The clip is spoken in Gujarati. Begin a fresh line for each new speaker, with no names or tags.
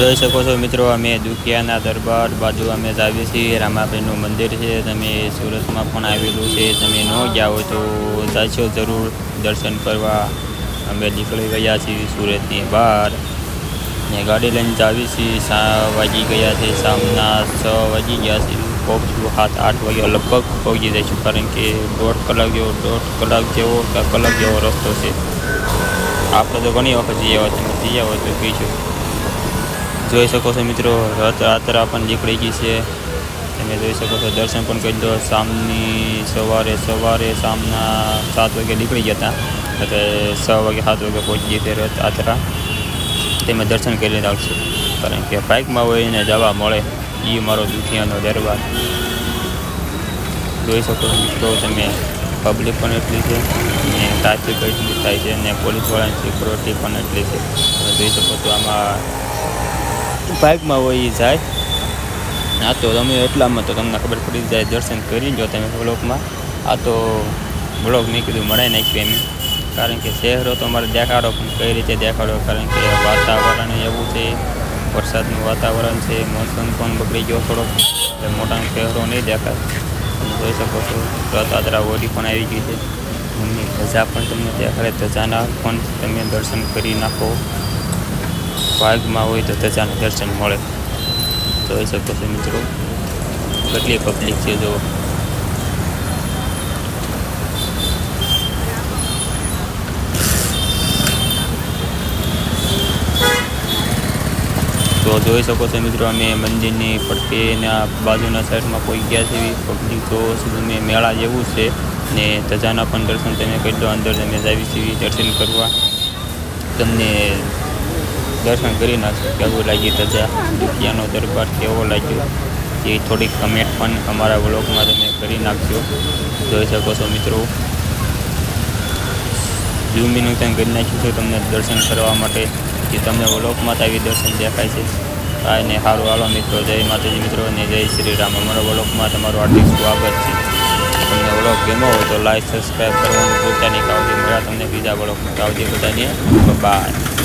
જોઈ શકો છો મિત્રો, અમે દુખિયાના દરબાર બાજુ અમે જ આવીએ છીએ. રામાભાઈનું મંદિર છે, તમે સુરતમાં પણ આવેલું છે. તમે ન હોય તો જાશો જરૂર. દર્શન કરવા અમે નીકળી ગયા છીએ સુરતની બહાર. ને ગાડી લઈને જાવી છીએ. સા વાગી ગયા છે સામના છ વાગી ગયા છે. પહોંચ્યું સાત આઠ વાગ્યા લગભગ પહોંચી જઈશું, કારણ કે દોઢ કલાક જેવો, દોઢ કલાક જેવો કલાક જેવો રસ્તો છે. આપણે તો ઘણી વખત જઈ આવ્યા તમે જઈ આવો તો કહીશું. જોઈ શકો છો મિત્રો રથયાત્રા પણ નીકળી ગઈ છે. તમે જોઈ શકો છો, દર્શન પણ કરી દો શામની સવારે સવારે શામના સાત વાગે નીકળી ગયા હતા. એટલે છ વાગે, સાત વાગે પહોંચી ગઈ રથ રથયાત્રા તમે દર્શન કરી રાખશો કારણ કે બાઇકમાં હોય ને જવા મળે એ મારો દુખિયાનો દરબાર. જોઈ શકો છો મિત્રો, તમે પબ્લિક પણ એટલી છે, ને ટ્રાફિક એટલી થાય છે, ને પોલીસવાળાની સિક્યોરિટી પણ એટલી છે. તમે જોઈ શકો છો, આમાં બાઇકમાં હોય એ જાય. આ તો તમે એટલામાં તો તમને ખબર પડી જાય, દર્શન કરી જો તમે બ્લોકમાં આ તો બ્લોક મેં કીધું મળાઈ નાખ્યું એમ. કારણ કે શહેરો તો અમારે દેખાડો પણ કઈ રીતે દેખાડો, કારણ કે વાતાવરણ એવું છે. વરસાદનું વાતાવરણ છે, મોસમ પણ બગડી ગયો થોડોક. એટલે મોટા શહેરો નહીં દેખાય. તમે જોઈ શકો છો, રથયાત્રા ઓડી પણ આવી ગઈ છે. ધજા પણ તમને દેખાડે. ધજાના પણ તમે દર્શન કરી નાખો. ભાગમાં હોય તો ધજાના દર્શન મળે. જોઈ શકો છો મિત્રો, કેટલી પબ્લિક છે જો તો જોઈ શકો છો મિત્રો, અમે મંદિરની પડખેના બાજુના સાઈડમાં કોઈ ગયા છે પબ્લિક તો તમે મેળા જેવું છે. ને ધજાના પણ દર્શન તમે કરી દો, અંદર તમે જાવી છીએ, દર્શન કરવા. તમને દર્શન કરી નાખશો કેવું લાગી ધજા દુખિયાનો દરબાર કેવો લાગ્યો. એ થોડીક કમેન્ટ પણ અમારા વ્લોગમાં તમે કરી નાખજો. જોઈ શકો છો મિત્રો. ઝૂમિંગ ત્યાં કરી નાખ્યું છે તમને દર્શન કરવા માટે. કે તમને વ્લોગમાં તો આવી દર્શન દેખાય છે. કાંઈ ને સારું હાલો મિત્રો. જય માતાજી મિત્રો અને જય શ્રી રામ. અમારા વ્લોગમાં તમારું હાર્દિક સ્વાગત છે. તમને વ્લોગ ગમો હોય તો લાઈક, સબસ્ક્રાઈબ કરવાનું ભૂલતા નહીં. કાવજે મળ્યા તમને બીજા વ્લોગમાં. કાવજે બધાને. બાય.